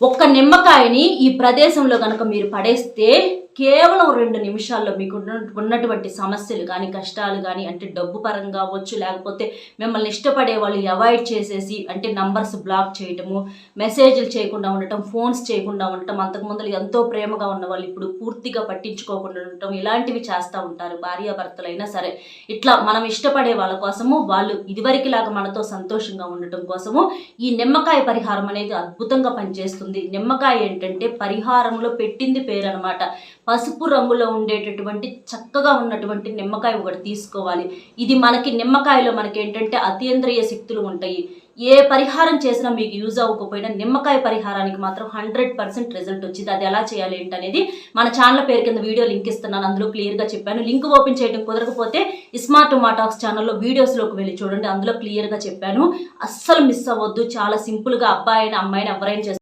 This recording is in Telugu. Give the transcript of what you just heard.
ఒక్క నిమ్మకాయని ఈ ప్రదేశంలో కనుక మీరు పడేస్తే కేవలం రెండు నిమిషాల్లో మీకు ఉన్నటువంటి సమస్యలు కానీ కష్టాలు కానీ అంటే డబ్బు పరంగా అవ్వచ్చు లేకపోతే మిమ్మల్ని ఇష్టపడే వాళ్ళు అవాయిడ్ చేసేసి అంటే నంబర్స్ బ్లాక్ చేయటము మెసేజ్లు చేయకుండా ఉండటం ఫోన్స్ చేయకుండా ఉండటం అంతకుముందు ఎంతో ప్రేమగా ఉన్న వాళ్ళు ఇప్పుడు పూర్తిగా పట్టించుకోకుండా ఉండటం ఇలాంటివి చేస్తూ ఉంటారు భార్యాభర్తలైనా సరే. ఇట్లా మనం ఇష్టపడే వాళ్ళ కోసము వాళ్ళు ఇదివరకులాగా మనతో సంతోషంగా ఉండటం కోసము ఈ నిమ్మకాయ పరిహారం అనేది అద్భుతంగా పనిచేస్తుంది. నిమ్మకాయ ఏంటంటే పరిహారంలో పెట్టింది పేరు అనమాట పసుపు రంగులో ఉండేటటువంటి చక్కగా ఉన్నటువంటి నిమ్మకాయ ఒకటి తీసుకోవాలి. ఇది మనకి నిమ్మకాయలో మనకి ఏంటంటే అతీంద్రియ శక్తులు ఉంటాయి. ఏ పరిహారం చేసినా మీకు యూజ్ అవ్వకపోయినా నిమ్మకాయ పరిహారానికి మాత్రం హండ్రెడ్ పర్సెంట్ రిజల్ట్ వచ్చింది. అది ఎలా చేయాలి ఏంటనేది మన ఛానల్ పేరు కింద వీడియో లింక్ ఇస్తున్నాను. అందులో క్లియర్గా చెప్పాను. లింక్ ఓపెన్ చేయడం కుదరకపోతే స్మార్ట్ మాటాక్స్ ఛానల్లో వీడియోస్లోకి వెళ్ళి చూడండి. అందులో క్లియర్గా చెప్పాను. అస్సలు మిస్ అవ్వద్దు. చాలా సింపుల్గా అబ్బాయిని అమ్మాయిని ఎవరైనా